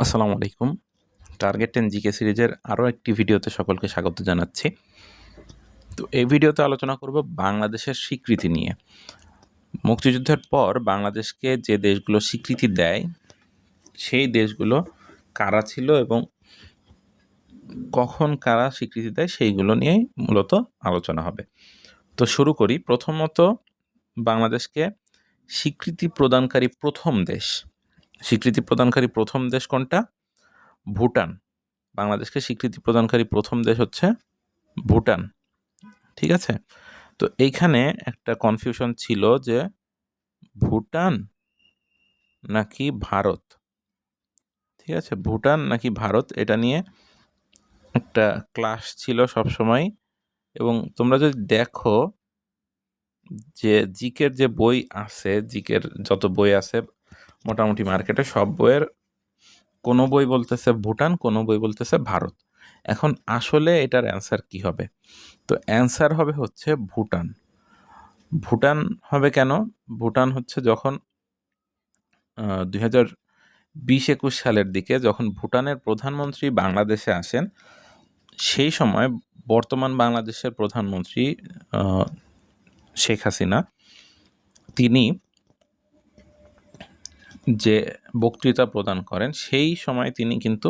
আসসালামু আলাইকুম। Target ten GK সিরিজের আরও একটি ভিডিওতে সকলকে স্বাগত জানাচ্ছি। তো এই ভিডিওতে আলোচনা করব বাংলাদেশের স্বীকৃতি নিয়ে। মুক্তিযুদ্ধের পর বাংলাদেশকে যে দেশগুলো স্বীকৃতি দেয়, সেই দেশগুলো কারা ছিল এবং কখন কারা স্বীকৃতি দেয়, সেইগুলো নিয়েই মূলত আলোচনা হবে। তো শুরু করি। প্রথমত, বাংলাদেশকে স্বীকৃতি প্রদানকারী প্রথম দেশ স্বীকৃতি প্রদানকারী প্রথম দেশ কোনটা? ভুটান। বাংলাদেশকে স্বীকৃতি প্রদানকারী প্রথম দেশ হচ্ছে ভুটান। ঠিক আছে? তো এইখানে একটা কনফিউশন ছিল যে ভুটান নাকি ভারত? ঠিক আছে? ভুটান নাকি ভারত? এটা নিয়ে একটা ক্লাস ছিল সব সময় এবং তোমরা যদি দেখো যে জিকের যে বই আছে, জিকের যত বই আছে মোটামুটি মার্কেটে সব বইয়ের কোনো বই বলতেছে ভুটান, কোনো বই বলতেছে ভারত। এখন আসলে এটার অ্যান্সার কি হবে? তো অ্যান্সার হবে হচ্ছে ভুটান। ভুটান হবে কেন? ভুটান হচ্ছে যখন দুই হাজার বিশ একুশ সালের দিকে যখন ভুটানের প্রধানমন্ত্রী বাংলাদেশে আসেন, সেই সময় বর্তমান বাংলাদেশের প্রধানমন্ত্রী শেখ হাসিনা, তিনি যে বক্তৃতা প্রদান করেন, সেই সময় তিনি কিন্তু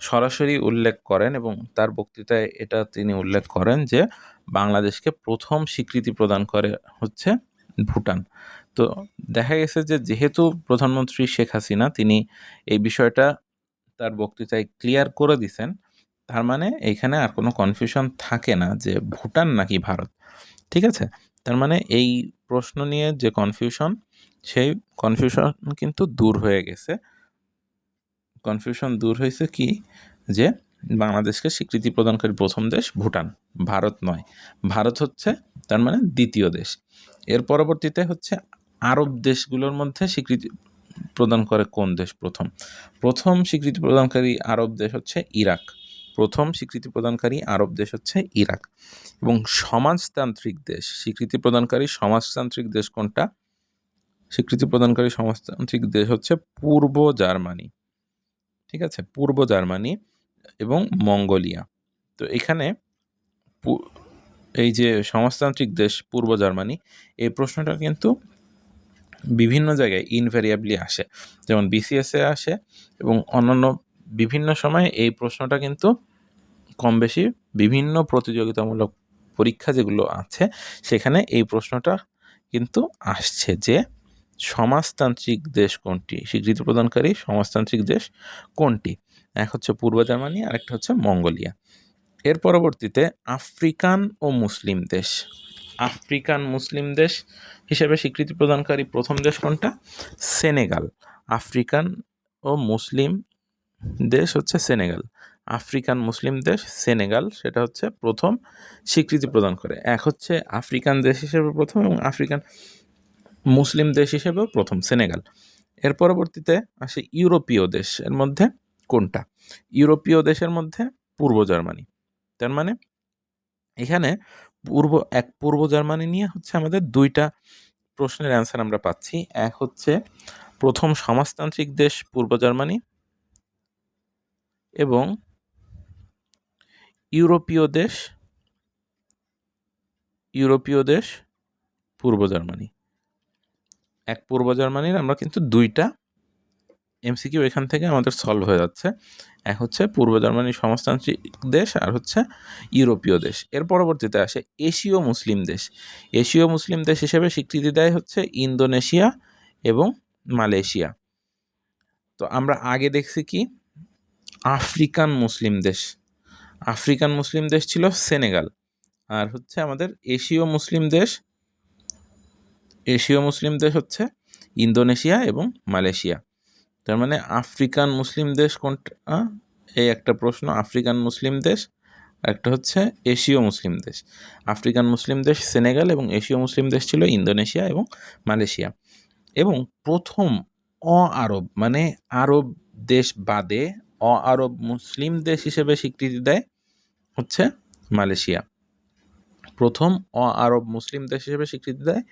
সরাসরি উল্লেখ করেন এবং তার বক্তৃতায় এটা তিনি উল্লেখ করেন যে বাংলাদেশকে প্রথম স্বীকৃতি প্রদান করে হচ্ছে ভুটান। তো দেখা গেছে যে যেহেতু প্রধানমন্ত্রী শেখ হাসিনা, তিনি এই বিষয়টা তার বক্তৃতায় ক্লিয়ার করে দিছেন, তার মানে এইখানে আর কোনো কনফিউশন থাকে না যে ভুটান নাকি ভারত, ঠিক আছে? তার মানে এই প্রশ্ন নিয়ে যে কনফিউশন সেই কনফিউশন কিন্তু দূর হয়ে গেছে। কনফিউশন দূর হয়েছে কি? যে বাংলাদেশকে স্বীকৃতি প্রদানকারী প্রথম দেশ ভুটান, ভারত নয়। ভারত হচ্ছে তার মানে দ্বিতীয় দেশ। এর পরবর্তীতে হচ্ছে আরব দেশগুলোর মধ্যে স্বীকৃতি প্রদান করে কোন দেশ প্রথম? প্রথম স্বীকৃতি প্রদানকারী আরব দেশ হচ্ছে ইরাক। প্রথম স্বীকৃতি প্রদানকারী আরব দেশ হচ্ছে ইরাক। এবং সমাজতান্ত্রিক দেশ, স্বীকৃতি প্রদানকারী সমাজতান্ত্রিক দেশ কোনটা? স্বীকৃতি প্রদানকারী সমাজতান্ত্রিক দেশ হচ্ছে পূর্ব জার্মানি। ঠিক আছে? পূর্ব জার্মানি এবং মঙ্গোলিয়া। তো এখানে এই যে সমাজতান্ত্রিক দেশ পূর্ব জার্মানি, এই প্রশ্নটা কিন্তু বিভিন্ন জায়গায় ইনভ্যারিয়াবলি আসে। যেমন বিসিএসে আসে এবং অন্যান্য বিভিন্ন সময় এই প্রশ্নটা কিন্তু কম বেশি বিভিন্ন প্রতিযোগিতামূলক পরীক্ষা যেগুলো আছে, সেখানে এই প্রশ্নটা কিন্তু আসছে যে সমাজতান্ত্রিক দেশ কোনটি? স্বীকৃতি প্রদানকারী সমাজতান্ত্রিক দেশ কোনটি? এক হচ্ছে পূর্ব জার্মানি, আরেকটা হচ্ছে মঙ্গোলিয়া। এর পরবর্তীতে আফ্রিকান ও মুসলিম দেশ। আফ্রিকান মুসলিম দেশ হিসেবে স্বীকৃতি প্রদানকারী প্রথম দেশ কোনটা? সেনেগাল। আফ্রিকান ও মুসলিম দেশ হচ্ছে সেনেগাল। আফ্রিকান মুসলিম দেশ সেনেগাল, সেটা হচ্ছে প্রথম স্বীকৃতি প্রদান করে। এক হচ্ছে আফ্রিকান দেশ হিসেবে প্রথম এবং আফ্রিকান মুসলিম দেশ হিসেবেও প্রথম সেনেগাল। এর পরবর্তীতে আসে ইউরোপীয় দেশ, এর মধ্যে কোনটা? ইউরোপীয় দেশের মধ্যে পূর্ব জার্মানি। তার মানে এখানে পূর্ব, এক পূর্ব জার্মানি নিয়ে হচ্ছে আমাদের দুইটা প্রশ্নের অ্যান্সার আমরা পাচ্ছি। এক হচ্ছে প্রথম সমাজতান্ত্রিক দেশ পূর্ব জার্মানি এবং ইউরোপীয় দেশ ইউরোপীয় দেশ পূর্ব জার্মানি। এক পূর্ব জার্মানির আমরা কিন্তু দুইটা এমসিকিউ এখান থেকে আমাদের সলভ হয়ে যাচ্ছে। এক হচ্ছে পূর্ব জার্মানির সমাজতান্ত্রিক দেশ আর হচ্ছে ইউরোপীয় দেশ। এর পরবর্তীতে আসে এশীয় মুসলিম দেশ। এশীয় মুসলিম দেশ হিসেবে স্বীকৃতি দেয় হচ্ছে ইন্দোনেশিয়া এবং মালয়েশিয়া। তো আমরা আগে দেখছি কি? আফ্রিকান মুসলিম দেশ। আফ্রিকান মুসলিম দেশ ছিল সেনেগাল। আর হচ্ছে আমাদের এশীয় মুসলিম দেশ এশীয় মুসলিম দেশ হচ্ছে ইন্দোনেশিয়া এবং মালয়েশিয়া। তার মানে আফ্রিকান মুসলিম দেশ কোনটা? এই একটা প্রশ্ন। আফ্রিকান মুসলিম দেশ, একটা হচ্ছে এশীয় মুসলিম দেশ। আফ্রিকান মুসলিম দেশ সেনেগাল এবং এশীয় মুসলিম দেশ ছিল ইন্দোনেশিয়া এবং মালয়েশিয়া। এবং প্রথম অ আরব মানে আরব দেশ বাদে অ আরব মুসলিম দেশ হিসেবে স্বীকৃতি দেয় হচ্ছে মালয়েশিয়া। প্রথম অ আরব মুসলিম দেশ হিসেবে স্বীকৃতি দেয়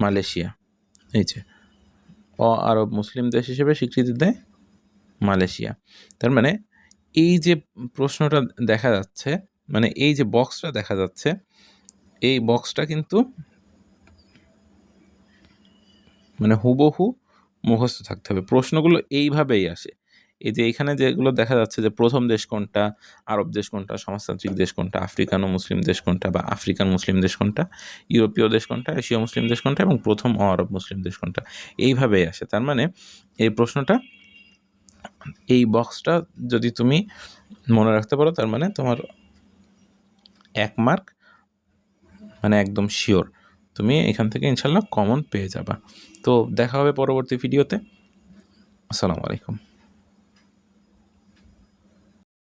মালয়েশিয়া। এই যে, অ আরব মুসলিম দেশ হিসেবে স্বীকৃতি দেয় মালয়েশিয়া। তার মানে এই যে প্রশ্নটা দেখা যাচ্ছে মানে এই যে বক্সটা দেখা যাচ্ছে, এই বক্সটা কিন্তু মানে হুবহু মুখস্থ থাকতে হবে। প্রশ্নগুলো এইভাবেই আসে। এই যে এখানে যেগুলো দেখা যাচ্ছে যে প্রথম দেশ কোনটা, আরব দেশ কোনটা, সমাজতান্ত্রিক দেশ কোনটা, আফ্রিকান ও মুসলিম দেশ কোনটা বা আফ্রিকান মুসলিম দেশ কোনটা, ইউরোপীয় দেশ কোনটা, এশীয় মুসলিম দেশ কোনটা এবং প্রথম আরব মুসলিম দেশ কোনটা, এইভাবেই আসে। তার মানে এই প্রশ্নটা, এই বক্সটা যদি তুমি মনে রাখতে পারো, তার মানে তোমার এক মার্ক মানে একদম শিওর তুমি এখান থেকে ইনশাল্লাহ কমন পেয়ে যাবা। তো দেখা হবে পরবর্তী ভিডিওতে আসসালামু আলাইকুম।